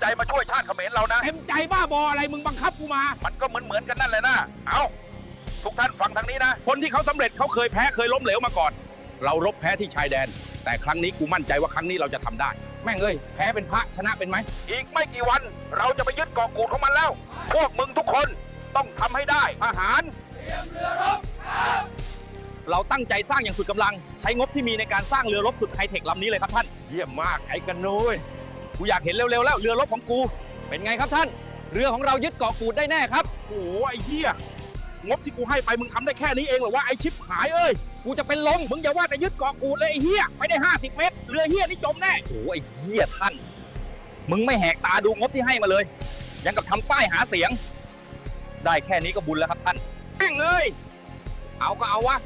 ใจมาช่วยชาติเขมรเรานะ เต็มใจบ้าบออะไรมึงบังคับกูมา มันก็เหมือนเหมือนๆกันนั่นแหละนะ เอาทุกท่านฟังทางนี้นะ คนที่เขาสำเร็จเขาเคยแพ้เคยล้มเหลวมาก่อน เรารบแพ้ที่ชายแดน แต่ครั้งนี้กูมั่นใจว่าครั้งนี้เราจะทำได้ แม่งเอ้ยแพ้เป็นพระชนะเป็นไหมอีกไม่กี่วันเราจะไปยึดเกาะกูดของมันแล้ว พวกมึงทุกคนต้องทำให้ได้ทหาร เราตั้งใจสร้างอย่างสุดกำลัง ใช้งบที่มีในการสร้างเรือรบสุดไฮเทคลำนี้เลยครับท่าน เยี่ยมมากไอ้กันนุ้ย กูอยากเห็นเร็วๆแล้วเรือรบของกู เป็นไงครับท่าน เรือของเรายึดเกาะกูดได้แน่ครับ โอ้โหไอ้เหี้ยงบที่กูให้ไปมึงทำได้แค่นี้เองเหรอวะไอ้ชิบหายเอ้ยกูจะเป็นลมมึงอย่าว่าแต่ยึดเกาะกูดเลยไอ้เหี้ยไปได้ 50 เมตร เรือเหี้ยนี่จมแน่โอ้ไอ้เหี้ยท่าน มึงไม่แหกตาดูงบที่ให้มาเลย ยังกับทำป้ายหาเสียง ได้แค่นี้ก็บุญแล้วครับท่านแม่งเอ้ยเอาก็เอาวะ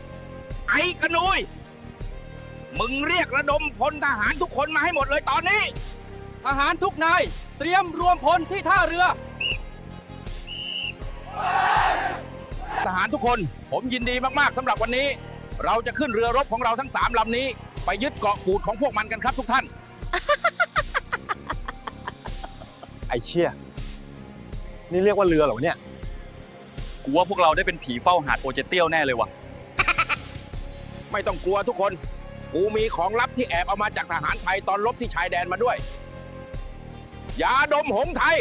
ไอ้กระนุยมึงเรียกระดมพลทหารทุกคนมาให้หมดเลยตอนนี้ ทหารทุกนาย เตรียมรวมพลที่ท่าเรือ ทหารทุกคนผมยินดีมากๆสำหรับวันนี้ เราจะขึ้นเรือรบของเราทั้ง3ลำนี้ ไปยึดเกาะกูดของพวกมันกันครับทุกท่าน ไอ้เชี่ย นี่เรียกว่าเรือเหรอวะเนี่ย กูว่าพวกเราได้เป็นผีเฝ้าหาดโอเจเตียวแน่เลยว่ะ ไม่ต้องกลัวทุกคน กูมีของลับที่แอบเอามาจากทหารไทยตอนรบที่ชายแดนมาด้วย ยาดมหงส์ไทย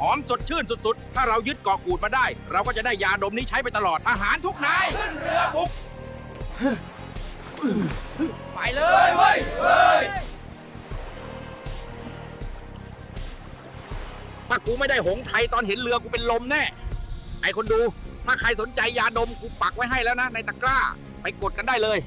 หอมสดชื่นสุดๆ ถ้าเรายึดเกาะกูดมาได้ เราก็จะได้ยาดมนี้ใช้ไปตลอดทหารทุกนาย ขึ้นเรือบุก ไปเลยเว้ยถ้ากูไม่ได้หงส์ไทยตอนเห็นเรือกูเป็นลมแน่ ไอคนดู ถ้าใครสนใจยาดมกูปักไว้ให้แล้วนะ ในตะกร้า ไปกดกันได้เลย